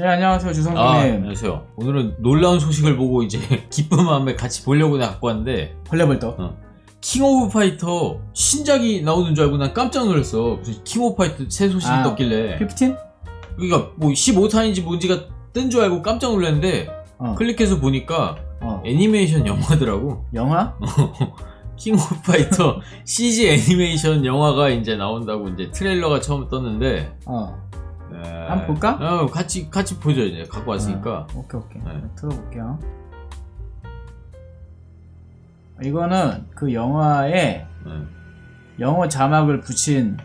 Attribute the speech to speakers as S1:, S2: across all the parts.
S1: 네 안녕하세요 주성님.
S2: 아, 안녕하세요. 오늘은 놀라운 소식을 보고 이제 기쁜 마음에 같이 보려고 내가 갖고 왔는데
S1: 벌레벌떡.
S2: 킹 오브 파이터 신작이 나오는 줄 알고 난 깜짝 놀랐어. 그래서 킹 오브 파이터 새 소식이
S1: 아,
S2: 떴길래
S1: 15?
S2: 그러니까 뭐 15탄인지 뭔지가 뜬 줄 알고 깜짝 놀랐는데
S1: 어.
S2: 클릭해서 보니까
S1: 어.
S2: 애니메이션 영화더라고.
S1: 영화?
S2: 킹 오브 파이터 CG 애니메이션 영화가 이제 나온다고 이제 트레일러가 처음 떴는데
S1: 어.
S2: 예.
S1: 한번 볼까?
S2: 어, 같이 같이 보죠 이제 갖고 네. 왔으니까.
S1: 아, 오케이 오케이.
S2: 네.
S1: 들어볼게요. 이거는 그 영화에
S2: 네.
S1: 영어 자막을 붙인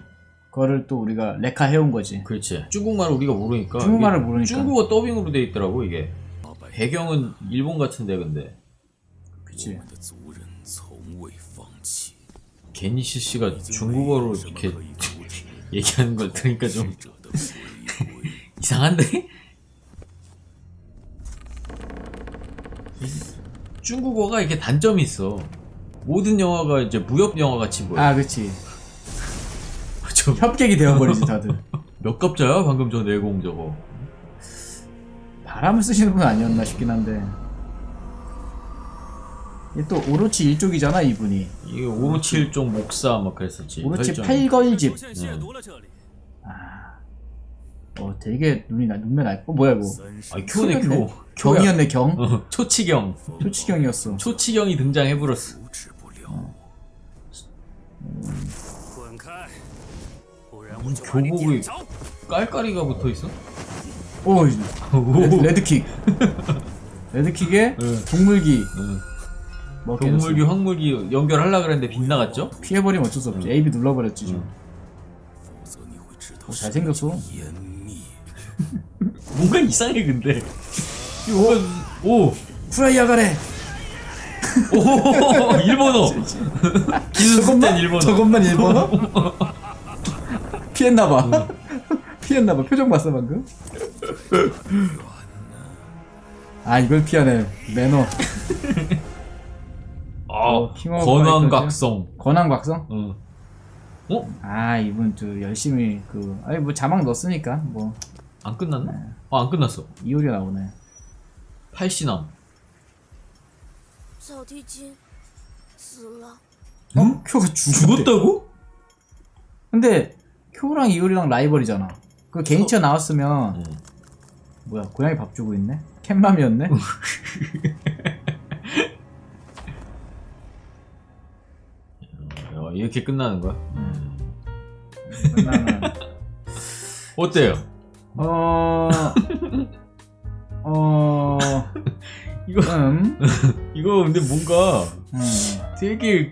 S1: 거를 또 우리가 레카 해온 거지.
S2: 그렇지. 중국말 우리가 모르니까.
S1: 중국말을 모르니까.
S2: 중국어 더빙으로 돼 있더라고 이게. 배경은 일본 같은데 근데.
S3: 그렇지.
S2: 게니시 씨가 중국어로 이렇게 얘기하는 걸 들으니까 좀 이상한데? 중국어가 이렇게 단점이 있어. 모든 영화가 이제 무협 영화 같이 보여.
S1: 아,
S2: 그렇지.
S1: 좀 아, 협객이 되어버리지 뭐, 다들.
S2: 몇 갑자야 방금 저 내공 저거.
S1: 바람을 쓰시는 분 아니었나 싶긴 한데. 또 오로치 일족이잖아 이분이.
S2: 이게 오로치 일족 목사 막 그랬었지.
S1: 오로치 팔걸집.
S3: 응.
S1: 어 되게 눈이 나 눈매 나. 어 뭐야 이거?
S2: 아 큐네 큐.
S1: 경이었네 경.
S2: 어, 초치경.
S1: 초치경이었어.
S2: 초치경이 등장해 버렸어.
S3: 어. 교복에
S2: 깔깔이가 붙어 있어?
S1: 오, 레드, 레드킥. 레드킥에
S2: 네.
S1: 동물기. 네.
S2: 동물기, 황물기 연결하려 그랬는데 빗나갔죠?
S1: 피해버리면 어쩔 수 없지. 네. AB 눌러버렸지. 좀. 어, 잘생겼어.
S3: 湮灭。
S2: 뭔가 이상해 근데. 이거 뭔가 오.
S1: 프라이아가래.
S2: 오 일본어. 기술 숙된 일본어.
S1: 저것만 일본어? 피했나봐. 피했나봐. 표정 봤어 방금? 아 이걸 피하네. 매너.
S2: 아,
S1: 어,
S2: 권왕각성.
S1: 권한곽성?
S2: 응. 어?
S1: 아 이분 또 열심히 그 아니 뭐 자막 넣었으니까 뭐
S2: 안 끝났나? 아, 안 끝났어.
S1: 이효리 나오네.
S2: 팔씨남.
S4: 小提琴死了。
S1: 어? 쿄가 죽었대.
S2: 죽었다고?
S1: 근데 쿄랑 이효리랑 라이벌이잖아. 그 개인차 나왔으면
S2: 응.
S1: 뭐야 고양이 밥 주고 있네? 캣맘이었네?
S2: 어, 이렇게 끝나는 거야?
S1: 끝나면
S2: 어때요?
S1: 어... 어...
S2: 이거
S1: 음...
S2: 이거 근데 뭔가
S1: 음...
S2: 되게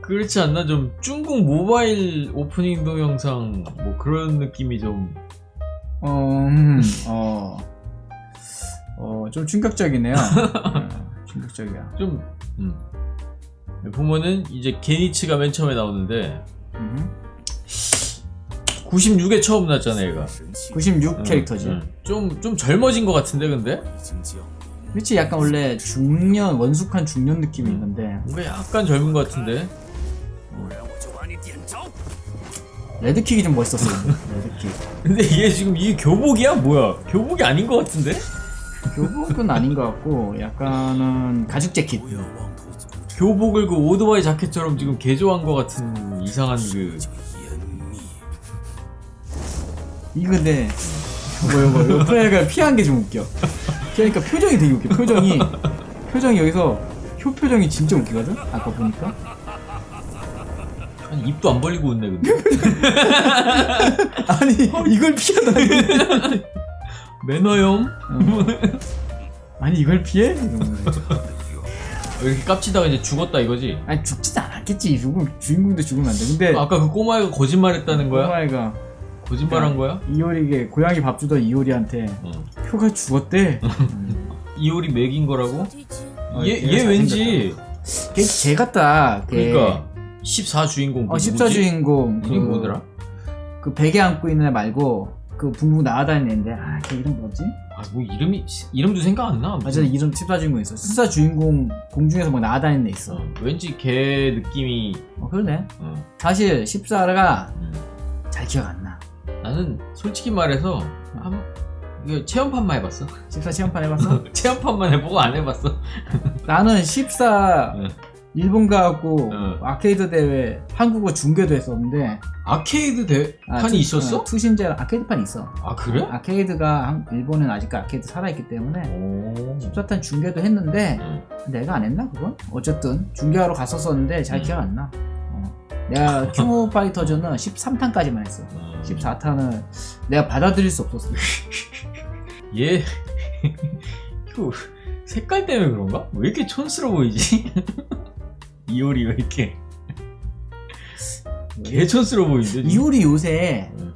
S2: 그렇지 않나 좀 중국 모바일 오프닝 동영상 뭐 그런 느낌이 좀
S1: 어... 음... 어... 어... 좀 충격적이네요. 어, 충격적이야.
S2: 좀, 음. 보면은 이제 게니츠가 맨 처음에 나오는데
S1: 음.
S2: 96에 처음 났잖아 얘가
S3: 神器
S1: 96
S2: 응,
S1: 캐릭터지.
S2: 응. 좀, 좀 젊어진 것 같은데 근데?
S3: 已经降临。
S1: 그렇지 약간 원래 중년 원숙한 중년 느낌이 있는데
S2: 뭔가 약간 젊은 것 같은데?
S3: 不然我就把你点着。
S1: 레드킥이 좀 멋있었어. 레드킥.
S2: 근데 이게 지금 이게 교복이야? 뭐야? 교복이 아닌 것 같은데?
S1: 교복은 아닌 것 같고 약간은 가죽 재킷.
S3: 不要妄图阻止
S2: 교복을 그 오토바이 자켓처럼 지금 개조한 것 같은 이상한 그
S3: 就湮灭。
S1: 이거 근데 뭐야 뭐 이거 프레가 피한 게 좀 웃겨. 피하니까 표정이 되게 웃겨. 표정이 표정이 여기서 효 표정이 진짜 웃기거든. 아까 보니까.
S2: 아니, 입도 안 벌리고 웃네 근데
S1: 아니 이걸 피하다니.
S2: 매너형?
S1: 어. 아니 이걸 피해? 이러면서.
S2: 이렇게 깝치다가 이제 죽었다 이거지?
S1: 아니 죽지도 않았겠지. 죽음 주인공도 죽으면 안 돼. 근데
S2: 아까 그 꼬마애가 거짓말했다는 거야?
S1: 꼬마이가
S2: 거짓말한 그러니까 거야?
S1: 이효리게 고양이 밥 주던 이효리한테 어.
S2: 응.
S1: 효가 죽었대.
S2: 이효리 맥인 거라고?
S1: 어,
S2: 얘, 얘 왠지
S1: 걔 같다. 걔.
S2: 그러니까 14 주인공
S1: 어,
S2: 그
S1: 14 주인공 그,
S2: 이름 그 뭐더라?
S1: 그 베개 안고 있는 애 말고 그 붕붕 나아다니는 애인데 아 걔 이름 뭐지?
S2: 아 뭐 이름이 이름도 생각 안 나. 뭐.
S1: 맞아 이름 14 주인공 있어. 14 주인공 공중에서 막 뭐 나아다니는 애 있어.
S2: 어, 왠지 걔 느낌이.
S1: 어 그러네.
S2: 어.
S1: 사실 14가
S2: 음.
S1: 잘 기억 안 나.
S2: 나는 솔직히 말해서 한 이거 체험판만 해봤어?
S1: 14 체험판 해봤어?
S2: 체험판만 해보고 안 해봤어.
S1: 나는 14
S2: 응.
S1: 일본 가고
S2: 응.
S1: 아케이드 대회 한국어 중계도 했었는데
S2: 아케이드 대
S1: 아,
S2: 판이
S1: 투-
S2: 있었어?
S1: 어, 투신제 아케이드판 있어.
S2: 아 그래?
S1: 아케이드가 한- 일본은 아직 아케이드 살아있기 때문에
S2: 오.
S1: 14탄 중계도 했는데
S2: 응.
S1: 내가 안 했나 그건? 어쨌든 중계하러 갔었었는데 잘
S2: 음.
S1: 기억 안 나. 어. 내가 킹오 파이터즈는 13탄까지만 했어.
S2: 음.
S1: 14탄은 내가 받아들일 수 없었어.
S2: 얘 이거 색깔 때문에 그런가? 왜 이렇게 촌스러워 보이지? 이효리 왜 이렇게 개 촌스러워 보이는데?
S1: 이효리 요새
S2: 응.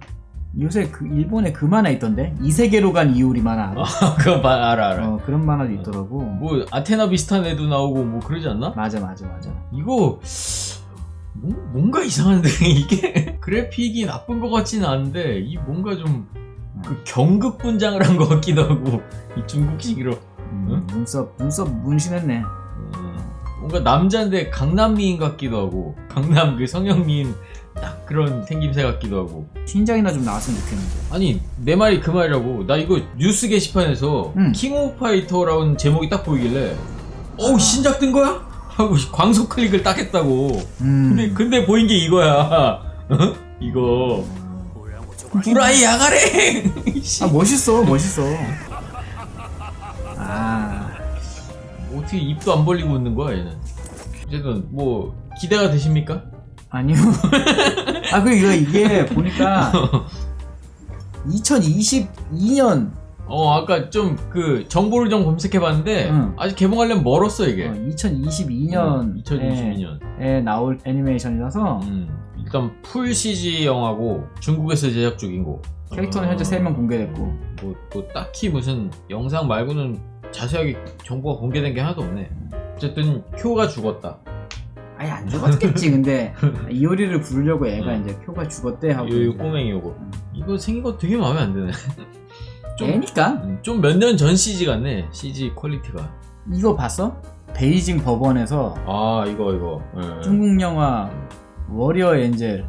S1: 요새 그 일본에 그 만화 있던데 이 세계로 간 이효리 만화 알아?
S2: 아, 그거 봐, 알아 알아.
S1: 어, 그런 만화도 있더라고.
S2: 뭐 아테나 비슷한 애도 나오고 뭐 그러지 않나?
S1: 맞아 맞아 맞아.
S2: 이거 뭐, 뭔가 이상한데 이게 그래픽이 나쁜 것 같지는 않은데 이 뭔가 좀 그 경극 분장을 한 것 같기도 하고 이 중국식으로
S1: 음,
S2: 응?
S1: 눈썹 눈썹 문신했네.
S2: 음, 뭔가 남자인데 강남 미인 같기도 하고 강남 그 성형 미인 딱 그런 생김새 같기도 하고
S1: 신작이나 좀 나왔으면 좋겠는데.
S2: 아니 내 말이 그 말이라고 나 이거 뉴스 게시판에서
S1: 응.
S2: 킹 오브 파이터라는 제목이 딱 보이길래 어우 신작 뜬 거야? 하고 광속 클릭을 딱 했다고.
S1: 음.
S2: 근데 근데 보인 게 이거야. 어? 이거 브라이 야가래.
S1: 아 멋있어 멋있어. 아
S2: 어떻게 입도 안 벌리고 있는 거야 얘는. 어쨌든 뭐 기대가 되십니까?
S1: 아니요. 아 그리고 이거 이게 보니까 2022년
S2: 어 아까 좀 그 정보를 좀 검색해봤는데
S1: 응.
S2: 아직 개봉하려면 멀었어 이게.
S1: 2022년.
S2: 2022년.
S1: 에 나올 애니메이션이라서.
S2: 음, 일단 풀 CG 영화고 중국에서 제작 중이고
S1: 캐릭터는 현재 3명 공개됐고.
S2: 뭐, 뭐 딱히 무슨 영상 말고는 자세하게 정보가 공개된 게 하나도 없네. 어쨌든 쿄가 죽었다.
S1: 아예 안 죽었겠지 근데. 이효리를 부르려고 애가
S2: 응.
S1: 이제 표가 죽었대 하고
S2: 요, 요
S1: 이제.
S2: 꼬맹이 요거
S1: 음.
S2: 이거 생긴 거 되게 마음에 안 드네 좀-
S1: 애니까
S2: 좀 몇 년 전 CG 같네 CG 퀄리티가
S1: 이거 봤어? 베이징 법원에서
S2: 아 이거 이거 예.
S1: 중국 영화 워리어 엔젤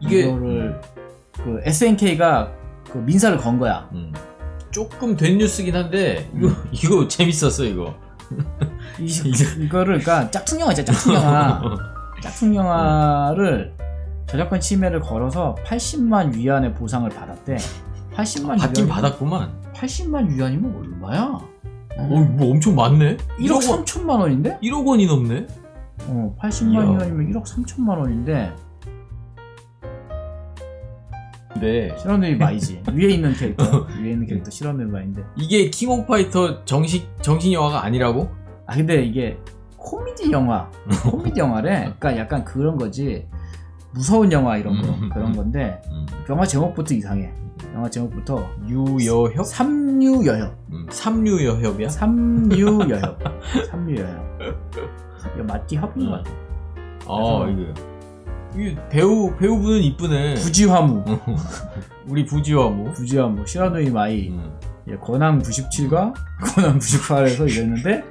S2: 이게
S1: 이거를 그 SNK가 그 민사를 건 거야.
S2: 음, 조금 된 뉴스긴 한데 이거
S1: 음.
S2: 이거 재밌었어 이거
S1: 이, 이거를 그러니까 짝퉁 영화 있잖아 짝퉁 영화 짝퉁 영화를 저작권 침해를 걸어서 80만 위안의 보상을 받았대. 80만
S2: 받긴
S1: 위안이면-
S2: 받았구만
S1: 80만 위안이면 얼마야?
S2: 어, 뭐 엄청 많네
S1: 1억
S2: 1억, 원,
S1: 3천만 원인데?
S2: 1억 원이 넘네
S1: 어, 80만
S2: 이야.
S1: 위안이면 1억 3천만 원인데
S2: 근데
S1: 실험들이 많이지. 위에 있는 캐릭터, 위에 있는 캐릭터 실험들이 많인데.
S2: 이게 킹 오브 파이터 정식 정식 영화가 아니라고?
S1: 아 근데 이게 코미디 영화, 코미디 영화래. 그러니까 약간 그런 거지. 무서운 영화 이런 거
S2: 음,
S1: 그런
S2: 음.
S1: 건데
S2: 음.
S1: 영화 제목부터 이상해. 영화 제목부터
S2: 유여협?
S1: 삼류여협,
S2: 음, 삼류여협이야?
S1: 삼류여협, 삼류여협. 이거 맞디 협인 것 같아.
S2: 아 이거 이 배우 배우분은 이쁘네
S1: 부지화무,
S2: 우리 부지와무
S1: 부지화무, 시라노이 마이,
S2: 음.
S1: 예, 권항 97과 권항 98에서 이랬는데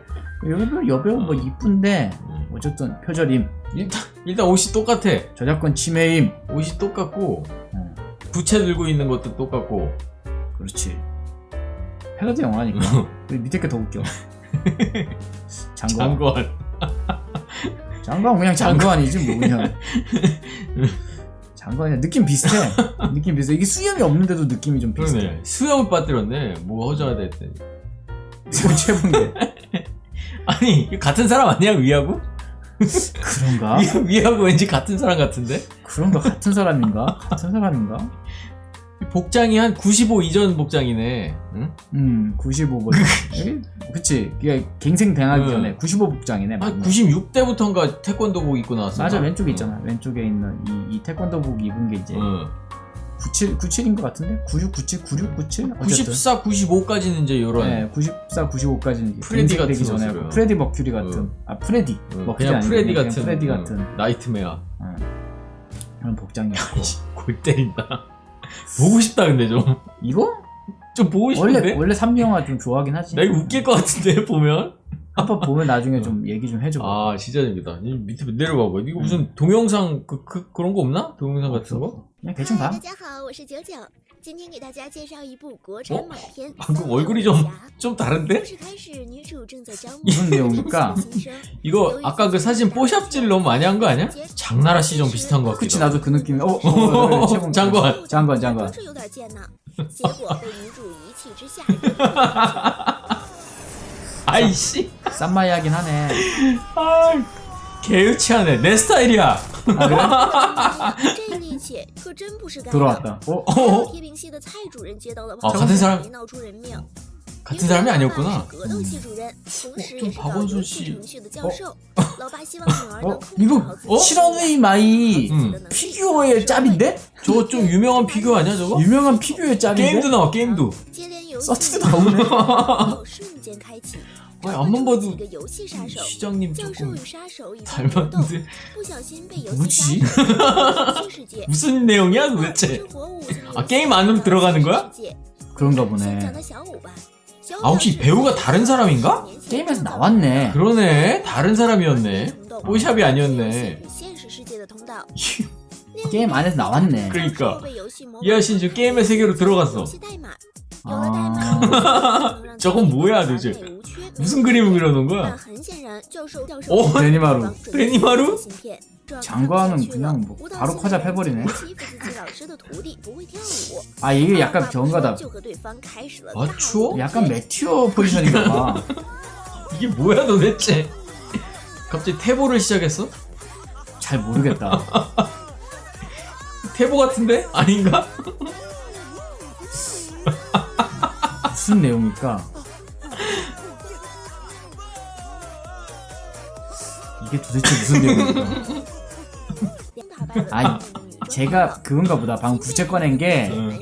S1: 여배우 여배우 뭐 이쁜데
S2: 음.
S1: 어쨌든 표절임,
S2: 일단 일단 옷이 똑같아
S1: 저작권 침해임.
S2: 옷이 똑같고
S1: 어,
S2: 부채 들고 있는 것도 똑같고
S1: 그렇지. 패러디 영화니까. 그리고 밑에 게 더 웃겨. 장관.
S2: 장관
S1: 장관 그냥 장관이지 뭐 그냥. 장관이야. 느낌 비슷해. 느낌 비슷해. 이게 수염이 없는데도 느낌이 좀 비슷해.
S2: 그러네 수염을 빠뜨렸네 뭐 허전하다 했더니
S1: 수염 최분데.
S2: 아니 이거 같은 사람 아니야 위하고?
S1: 그런가?
S2: 위, 위하고 왠지 같은 사람 같은데?
S1: 그런가? 같은 사람인가? 같은 사람인가?
S2: 복장이 한 95 이전 복장이네 응?
S1: 음, 95번. 그치. 이게 갱생 당하기
S2: 응.
S1: 전에 95 복장이네.
S2: 한
S1: 맞네.
S2: 96대부터인가 태권도복 입고 나왔어
S1: 맞아, 왼쪽에 있잖아. 왼쪽에 있는 이, 이 태권도복 입은 게 이제
S2: 응.
S1: 97, 97인 것 같은데? 96, 97, 96, 97? 어쨌든.
S2: 94, 95까지는 이제 요런
S1: 네, 94, 95까지는
S2: 프레디 같은
S1: 되기 전에
S2: 옷으로요.
S1: 프레디 머큐리 같은
S2: 응.
S1: 아 프레디
S2: 응,
S1: 머큐리
S2: 그냥
S1: 아니고
S2: 프레디
S1: 그냥
S2: 같은
S1: 프레디
S2: 응,
S1: 같은
S2: 나이트메어
S1: 응. 그런 복장이었고
S2: 골 때린다 보고 싶다 근데 좀좀
S1: 이거
S2: 보고
S1: 원래
S2: 싶은데
S1: 원래 삼영화 좀 좋아하긴 하지
S2: 나 이거 웃길 것 같은데 보면
S1: 한번 보면 나중에 좀 얘기 좀 해줘
S2: 아 진짜 재밌다 이 밑에 내려봐봐 이거 무슨 동영상 그, 그 그런 거 없나 동영상 같은 거
S1: 그냥 대충 봐
S4: 大家好，我是九九。 今天给大家介绍一部国产猛片《
S2: 방금 얼굴이 좀 좀 다른데?
S4: 故事开始，女主正在招募
S1: 무슨 내용입니까?
S4: 新生，
S2: 이거 아까 그 사진 뽀샵질 너무 많이 한 거 아니야? 장나라 씨 좀 비슷한 것 같기도
S1: 그치
S2: 하고.
S1: 나도 그 느낌이 어, 어, 어, 어 최고
S2: 장관.
S1: 장관 장관
S4: 当时有点贱呢，结果被女主一气之下决定了
S2: 아이씨
S1: 쌈마이하긴 하네
S2: 아 개유치하네 내 스타일이야
S1: 아 그래?
S4: 这力气可真不是盖的。
S1: 들어왔다 어?
S4: 还
S1: 어?
S4: 有
S1: 어?
S4: 贴饼系的蔡主任接到了
S2: 아, 같은 사람?
S4: 没闹出人命。
S2: 같은 사람이 아니었구나.
S4: 음. 어,
S2: 좀 박원순 씨.
S1: 어?
S4: 어? 어?
S1: 이거
S2: 어?
S1: 실현의 마이
S2: 음.
S1: 피규어의 짭인데?
S2: 저거 좀 유명한 피규어 아니야 저거?
S1: 유명한 피규어의 짭인데?
S2: 게임도 나와 게임도.
S1: 서치도 나오네.
S2: 아니 안만 봐도 시장님 조금 닮았는데
S1: 뭐지?
S4: 그
S2: 무슨 내용이야 도대체? 아, 아 게임 안으로 들어가는 거야?
S1: 그런가 보네.
S2: 아 혹시 배우가 다른 사람인가?
S1: 게임에서 나왔네.
S2: 그러네 다른 사람이었네 뽀샵이 아니었네
S1: 게임 안에서 나왔네.
S2: 그러니까 이 아저씨는 게임의 세계로 들어갔어
S1: 아,
S2: 저건 뭐야 도대체 무슨 그림을 그려놓은 거야?
S4: 아, 어?
S2: 어?
S1: 데니마루.
S2: 데니마루?
S1: 장관은 그냥 뭐 바로 커잡 해버리네. 아 이게 약간 경가다.
S2: 어추?
S4: 아,
S1: 약간 매튜어 포지션인가봐.
S2: 이게 뭐야 도대체? 갑자기 태보를 시작했어?
S1: 잘 모르겠다.
S2: 태보 같은데? 아닌가?
S1: 무슨 내용일까? 이게 도대체 무슨 내용일까? 아니 제가 그건가 보다 방금 부채 꺼낸 게
S4: 응.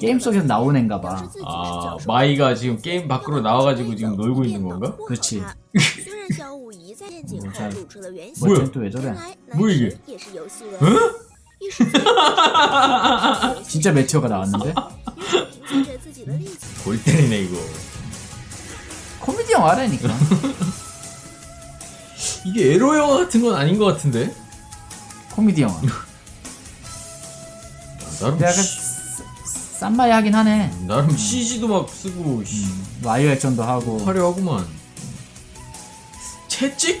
S1: 게임 속에서 나온 앤가 봐
S2: 아 마이가 지금 게임 밖으로 나와가지고 지금 놀고 있는 건가?
S1: 그렇지.
S2: 뭐야?
S1: 뭐야 쟤또왜 저래
S2: 뭐 이게? 응?
S1: 진짜 메테오가 나왔는데
S2: 골 때리네 이거.
S1: 코미디 영화라니까
S2: 이게 에로 영화 같은 건 아닌 것 같은데?
S1: 코미디 영화.
S2: 나름
S1: 약간
S2: 시-
S1: 쌈마이 하긴 하네.
S2: 나름 CG도 막 쓰고 씨,
S1: 와이어 액션도 하고.
S2: 화려하구만. 채찍?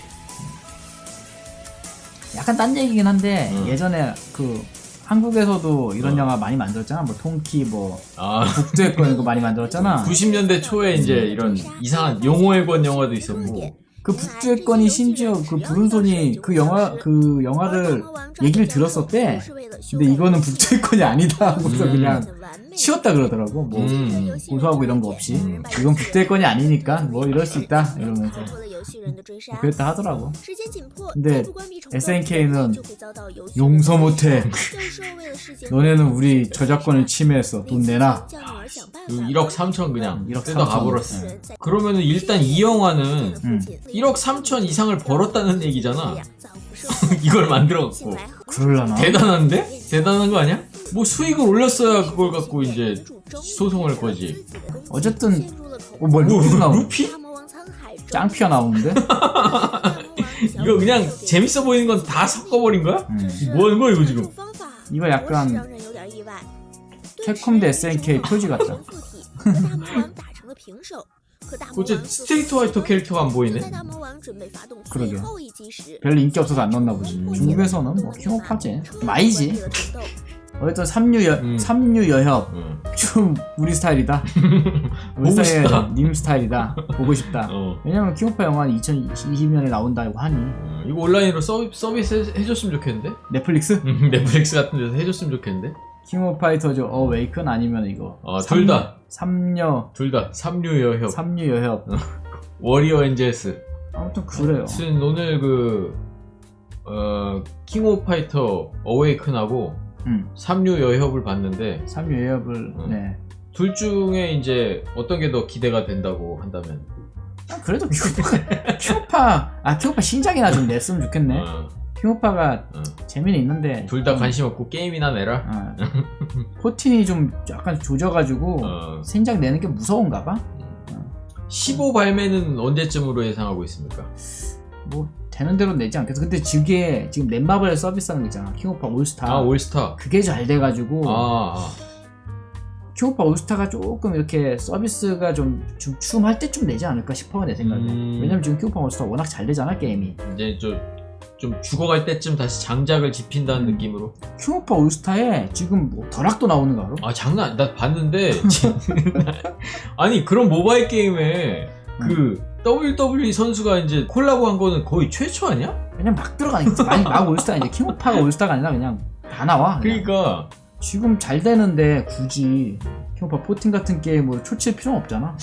S1: 약간 딴 얘기긴 한데
S2: 응.
S1: 예전에 그 한국에서도 이런 영화 많이 만들었잖아. 뭐 통키 뭐
S2: 아.
S1: 북두의권 이거 많이 만들었잖아.
S2: 90년대 초에 이제 이런 이상한 용호의 권 영화도 있었고
S1: 그 북두의권이 심지어 그 부른손이 그 영화 그 영화를 얘기를 들었었대 근데 이거는 북두의권이 아니다 하고서
S2: 음.
S1: 그냥 치웠다 그러더라고 뭐
S2: 음.
S1: 고소하고 이런 거 없이
S2: 음.
S1: 이건 북두의권이 아니니까 뭐 이럴 수 있다 이러면서 그랬다 하더라고. 근데 SNK는 용서 못해. 너네는 우리 저작권을 침해했어. 돈 내놔.
S2: 1억 3천 그냥 음,
S1: 1억 3천
S2: 가버렸어.
S1: 네.
S2: 그러면은 일단 이 영화는
S1: 음.
S2: 1억 3천 이상을 벌었다는 얘기잖아. 이걸 만들어갖고
S1: 그럴라나
S2: 대단한데? 대단한 거 아니야? 뭐 수익을 올렸어야 그걸 갖고 이제 네. 소송을 거지.
S1: 어쨌든
S4: 네.
S1: 어, 뭐,
S2: 뭐
S1: 루피?
S2: 루피?
S1: 짱 피어나오는데?
S2: 이거 그냥 재밌어 보이는 건 다 섞어버린 거야? 네.
S1: 음.
S2: 뭐 하는 거야 이거 지금?
S1: 이거 약간 캡콤 대 SNK 표지 같다.
S2: 어째 스트레이트 화이터 캐릭터가 안 보이네.
S1: 그러게 별로 인기 없어서 안 넣었나 보지. 중국에서는 뭐 킹오파제 마이지. 어쨌든 삼류 여,
S2: 음.
S1: 삼류 여협
S2: 어.
S1: 좀 우리 스타일이다 우리
S2: 보고
S1: 스타일
S2: 싶다.
S1: 님 스타일이다 보고 싶다
S2: 어.
S1: 왜냐면 킹오파 영화는 2020년에 나온다고 하니
S2: 어, 이거 온라인으로 서비, 서비스 해, 해줬으면 좋겠는데?
S1: 넷플릭스?
S2: 음, 넷플릭스 같은 데서 해줬으면 좋겠는데?
S1: 킹 오브 파이터즈 어웨이큰 아니면 이거
S2: 어, 둘 다.
S1: 삼녀
S2: 둘 다. 삼류 여협.
S1: 삼류 여협
S2: 워리어 엔젤스.
S1: 아무튼 그래요
S2: 아무튼 오늘 그, 어, 킹 오브 파이터 어웨이큰하고
S1: 음.
S2: 삼류 여협을 봤는데,
S1: 삼류 여협을
S2: 음.
S1: 네
S2: 둘 중에 이제 어떤 게 더 기대가 된다고 한다면?
S1: 아, 그래도 킹오파 아 킹오파 신작이나 좀 냈으면 좋겠네
S2: 어,
S1: 킹오파가
S2: 어.
S1: 재미는 있는데
S2: 둘다
S1: 좀,
S2: 관심 없고 게임이나 내라?
S1: 어, 포틴이 좀 약간 조져가지고
S2: 어,
S1: 신작 내는 게 무서운가 봐?
S2: 15 발매는 언제쯤으로 예상하고 있습니까?
S1: 뭐 되는 대로 내지 않겠어 근데 저게 지금 넷마블 서비스하는 거 있잖아 킹오파 올스타
S2: 아, 올스타.
S1: 그게 잘 돼가지고
S2: 아, 아.
S1: 킹오파 올스타가 조금 이렇게 서비스가 좀 주춤할 때쯤 내지 않을까 싶어 내 생각에.
S2: 음.
S1: 왜냐면 지금 킹오파 올스타 워낙 잘 되잖아 게임이.
S2: 이제 좀, 좀 죽어갈 때쯤 다시 장작을 집힌다는
S1: 음.
S2: 느낌으로.
S1: 킹오파 올스타에 지금 뭐 덜락도 나오는 거 알아?
S2: 아 장난 나 봤는데 진- 아니 그런 모바일 게임에 그 WWE 선수가 이제 콜라보 한 거는 거의 최초 아니야?
S1: 그냥 막 들어가니까 아니 막 올스타 이제 킹 오파가 올스타가 아니라 그냥 다 나와. 그냥.
S2: 그러니까
S1: 지금 잘 되는데 굳이 킹 오파 14 같은 게임으로 초칠 필요 없잖아.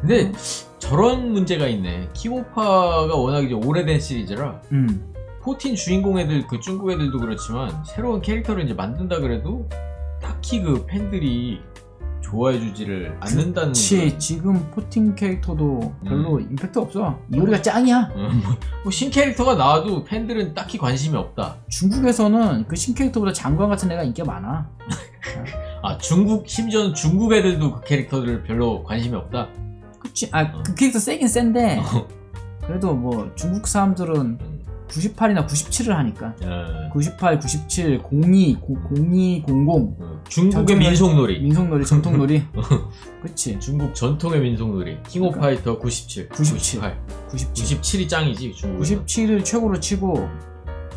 S2: 근데 저런 문제가 있네. 킹오파가 워낙 이제 오래된 시리즈라
S1: 음.
S2: 14 주인공 애들 그 중국 애들도 그렇지만 새로운 캐릭터를 이제 만든다 그래도 딱히 그 팬들이 좋아해 주지를 않는다는
S1: 그치
S2: 거.
S1: 지금 14 캐릭터도 별로
S2: 음.
S1: 임팩트 없어. 이오리가 짱이야.
S2: 어, 뭐, 뭐 신캐릭터가 나와도 팬들은 딱히 관심이 없다.
S1: 중국에서는 그 신캐릭터보다 장관 같은 애가 인기가 많아.
S2: 아 중국 심지어는 중국 애들도 그 캐릭터들 별로 관심이 없다.
S1: 그치? 아, 그 캐릭터 세긴 센데,
S2: 어.
S1: 그래도 뭐 중국 사람들은
S2: 음,
S1: 98이나 97을 하니까.
S2: 어,
S1: 98, 97, 02, 02, 00.
S2: 어, 중국의
S1: 전통놀이.
S2: 민속놀이.
S1: 민속놀이, 전통놀이. 그치?
S2: 중국 전통의 민속놀이. 킹 오브 파이터 97,
S1: 97.
S2: 98.
S1: 97.
S2: 97이 짱이지 중국.
S1: 97을 최고로 치고,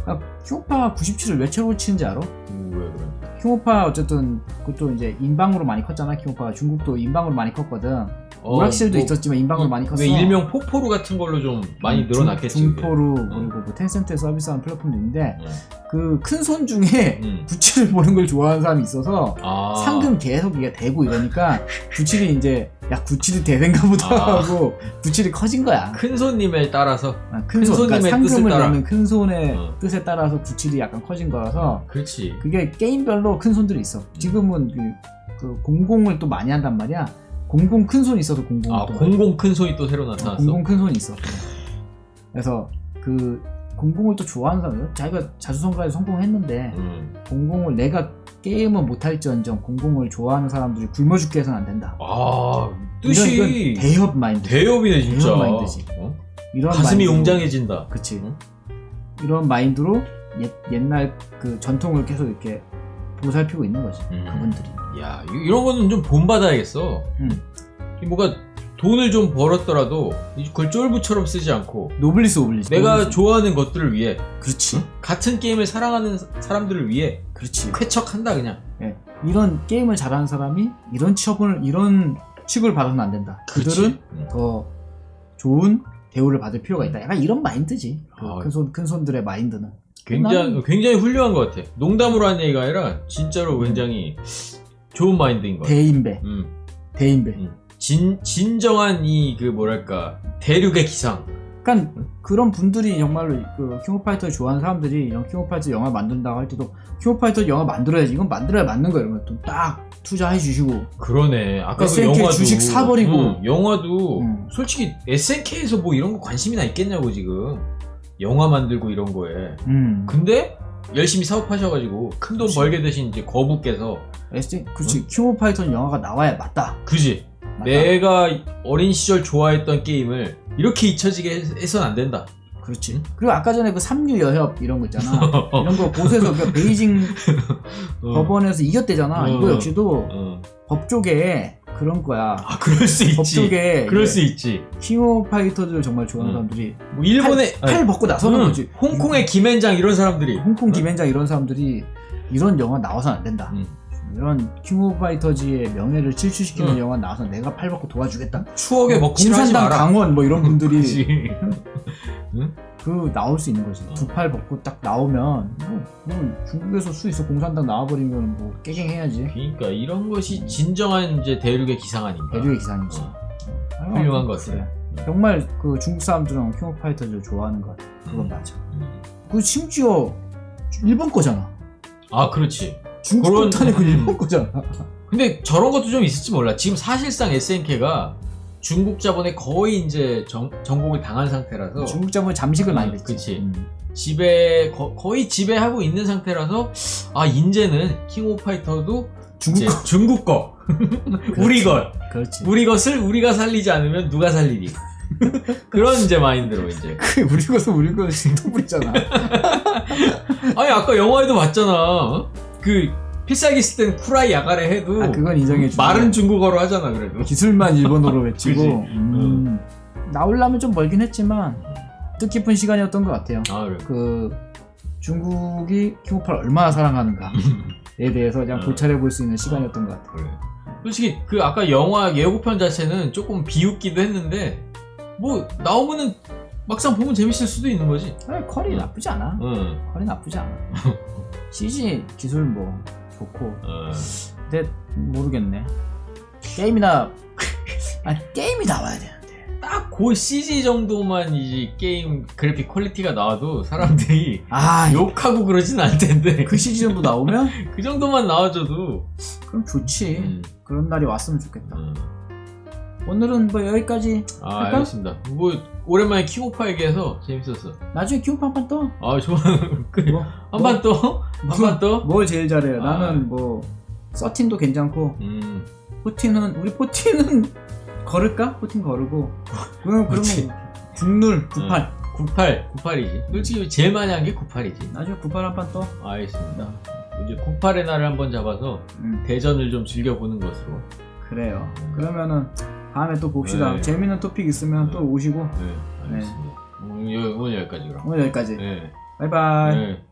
S1: 아, 킹오파 97을 왜 최고로 치는지 알아?
S2: 왜 그래?
S1: 킹오파 어쨌든 그것도 이제 인방으로 많이 컸잖아 킹오파가 중국도 인방으로 많이 컸거든
S2: 어,
S1: 오락실도
S2: 뭐,
S1: 있었지만 인방으로 많이 컸어
S2: 왜 일명 포포루 같은 걸로 좀 많이
S1: 음,
S2: 늘어났겠지.
S1: 중. 중포루
S2: 어.
S1: 그리고 뭐 텐센트 서비스하는 플랫폼도 있는데
S2: 어.
S1: 그큰 손 중에
S2: 음.
S1: 구치를 보는 걸 좋아하는 사람이 있어서
S2: 아.
S1: 상금 계속 이게 되고 이러니까 구칠이 이제 야 구칠이 대된가 보다
S2: 아.
S1: 하고 구칠이 커진 거야
S2: 큰 손님에 따라서.
S1: 아, 큰 손, 그러니까
S2: 손님의 뜻을
S1: 상금을
S2: 따라.
S1: 내는 큰 손의
S2: 어.
S1: 뜻에 따라서 구칠이 약간 커진 거라서
S2: 그렇지.
S1: 그게 게임별로 큰 손들이 있어. 지금은 그, 그 공공을 또 많이 한단 말이야. 공공 큰 손이 있어서 공공.
S2: 아 공공 큰 손이 또 새로 나타났어.
S1: 공공 큰 손이 있어. 그래서 그 공공을 또 좋아하는 사람, 자기가 자수성가에 성공했는데
S2: 음.
S1: 공공을 내가 게임은 못할지언정 공공을 좋아하는 사람들이 굶어 죽게 해서는 안 된다.
S2: 아
S1: 이런,
S2: 뜻이
S1: 대협 마인드.
S2: 대엽이네 진짜.
S1: 대협 마인드지.
S2: 어?
S1: 이런
S2: 가슴이
S1: 마인드로-
S2: 웅장해진다.
S1: 그치.
S2: 응?
S1: 이런 마인드로 옛, 옛날 그 전통을 계속 이렇게 보살피고 있는 거지.
S2: 음.
S1: 그분들이.
S2: 야 이- 이런 거는 좀 본받아야겠어.
S1: 음.
S2: 이 뭐가 돈을 좀 벌었더라도 그걸 쫄부처럼 쓰지 않고
S1: 노블리스 오블리스.
S2: 내가
S1: 노블리스.
S2: 좋아하는 것들을 위해
S1: 그렇지.
S2: 응? 같은 게임을 사랑하는 사- 사람들을 위해
S1: 그렇지.
S2: 쾌척한다 그냥.
S1: 예. 이런 게임을 잘하는 사람이 이런 취업을 이런 취급을 받아서는 안 된다. 그들은
S2: 그치? 응.
S1: 더 좋은 대우를 받을 필요가 있다. 약간 이런 마인드지. 그
S2: 아.
S1: 큰손 큰손들의 마인드는.
S2: 굉장히
S1: 나는-
S2: 굉장히 훌륭한 것 같아. 농담으로 한 얘기가 아니라 진짜로 굉장히 좋은 마인드인 것 같아.
S1: 대인배,
S2: 음.
S1: 대인배.
S2: 음. 진 진정한 이 그 뭐랄까 대륙의 기상.
S1: 그러니까 그런 분들이 정말로 그 킹오파이터 좋아하는 사람들이 이런 킹오파이터 영화 만든다고 할 때도 킹오파이터 영화 만들어야지. 이건 만들어야 맞는 거야. 이러면 또딱 투자해 주시고.
S2: 그러네. 아까 그
S1: SNK
S2: 영화도
S1: 주식 사버리고.
S2: 음, 영화도
S1: 음.
S2: 솔직히 SNK에서 뭐 이런 거 관심이나 있겠냐고 지금 영화 만들고 이런 거에.
S1: 음.
S2: 근데 열심히 사업하셔가지고 큰 돈
S1: 그치.
S2: 벌게 되신 이제 거부께서
S1: SN 그렇지. 킹오파이터 영화가 나와야 맞다.
S2: 그지.
S1: 맞다.
S2: 내가 어린 시절 좋아했던 게임을 이렇게 잊혀지게 해- 해선 안 된다.
S1: 그렇지. 그리고 아까 전에 그 삼류 여협 이런 거 있잖아. 이런 거 고소해서 그 베이징
S2: 어.
S1: 법원에서 이겼대잖아.
S2: 어.
S1: 이거 역시도
S2: 어.
S1: 법 쪽에 그런 거야.
S2: 아 그럴
S1: 수법
S2: 있지.
S1: 쪽에
S2: 그럴 수 있지.
S1: 킹오 파이터들 정말 좋아하는
S2: 음.
S1: 사람들이
S2: 뭐 일본의
S1: 팔, 팔 벗고 나서는
S2: 음,
S1: 거지.
S2: 홍콩의 김앤장 이런 사람들이
S1: 홍콩 김앤장 이런 사람들이 이런 영화 나와서는 안 된다.
S2: 음.
S1: 이런 킹오 파이터즈의 명예를 침수시키는
S2: 음.
S1: 영화 나와서 내가 팔 벗고 도와주겠다.
S2: 추억의 먹칠하지
S1: 공산당
S2: 마라.
S1: 강원 뭐 이런 분들이
S2: 그치.
S1: 그 나올 수 있는 거지.
S2: 어.
S1: 두팔 벗고 딱 나오면 뭐, 뭐 중국에서 수 있어 공산당 나와버리면 뭐 깨갱해야지.
S2: 그러니까 이런 것이 진정한 이제 대륙의 기상 아닌가.
S1: 대륙의 기상이지.
S2: 어.
S1: 아,
S2: 훌륭한 것
S1: 그래.
S2: 같아요.
S1: 정말 그 중국 사람들은 킹오 파이터를 좋아하는 것 같아. 그건
S2: 음.
S1: 맞아.
S2: 음.
S1: 그 심지어 일본 거잖아.
S2: 아 그렇지.
S1: 중국
S2: 그런-
S1: 아니고
S2: 음.
S1: 일본 거잖아.
S2: 근데 저런 것도 좀 있을지 몰라. 지금 사실상 SNK가 중국 자본에 거의 이제 정, 전공을 당한 상태라서
S1: 중국 자본 잠식을 많이
S2: 음,
S1: 했지.
S2: 그치.
S1: 음.
S2: 지배 거, 거의 지배하고 있는 상태라서 아 이제는 킹 오브 파이터도
S1: 중국
S2: 이제
S1: 거.
S2: 중국 거 우리 것
S1: 그렇지.
S2: 우리 것을 우리가 살리지 않으면 누가 살리니 그런 이제 마인드로 이제
S1: 그 우리 것은 우리 거 신동불이잖아.
S2: 아니 아까 영화에도 봤잖아 어? 그 필살기 쓸 때는 쿠라이 야가레 해도
S1: 아 그건 인정해 주
S2: 말은 중국어로 하잖아 그래도.
S1: 기술만 일본어로 외치고
S2: 그지?
S1: 음, 나오려면 좀 멀긴 했지만 뜻깊은 시간이었던 것 같아요.
S2: 아 그래.
S1: 그 중국이 킹오파를 얼마나 사랑하는가에 대해서 그냥
S2: 어.
S1: 고찰해 볼 수 있는 시간이었던 것 같아요.
S2: 그래. 솔직히 그 아까 영화 예고편 자체는 조금 비웃기도 했는데 뭐 나오면은 막상 보면 재밌을 수도 있는 거지.
S1: 아니, 컬이
S2: 음.
S1: 나쁘지 않아.
S2: 응.
S1: 컬이 나쁘지 않아. CG 기술 뭐 좋고
S2: 어.
S1: 근데 모르겠네. 게임이나 아 게임이 나와야 되는데.
S2: 딱 그 CG 정도만 이제 게임 그래픽 퀄리티가 나와도 사람들이
S1: 아
S2: 욕하고 그러진 않을 텐데
S1: 그 CG 정도 나오면
S2: 그 정도만 나와줘도
S1: 그럼 좋지.
S2: 음,
S1: 그런 날이 왔으면 좋겠다.
S2: 음.
S1: 오늘은 뭐 여기까지.
S2: 아
S1: 할까?
S2: 알겠습니다 뭐 오랜만에 킹오파 얘기해서 재밌었어
S1: 나중에 키오파 한판 떠.
S2: 아 좋아
S1: 뭐,
S2: 한 판 또? 한 판 또?
S1: 뭘 제일 잘해요?
S2: 아.
S1: 나는 뭐 서틴도 괜찮고
S2: 음
S1: 포틴은 우리 포틴은 걸을까? 포틴 거르고 그럼. 그러면 국룰 98
S2: 98 98이지 솔직히 제일 많이 한 게 98이지
S1: 나중에 98 한판 떠.
S2: 알겠습니다 이제 98의 날을 한번 잡아서
S1: 음,
S2: 대전을 좀 즐겨보는 것으로
S1: 그래요. 그러면은 다음에 또 봅시다.
S2: 네.
S1: 재밌는 토픽 있으면 또 오시고
S2: 네 알겠습니다 오늘, 여- 오늘 여기까지 그럼
S1: 오늘 여기까지.
S2: 네.
S1: 바이바이.
S2: 네.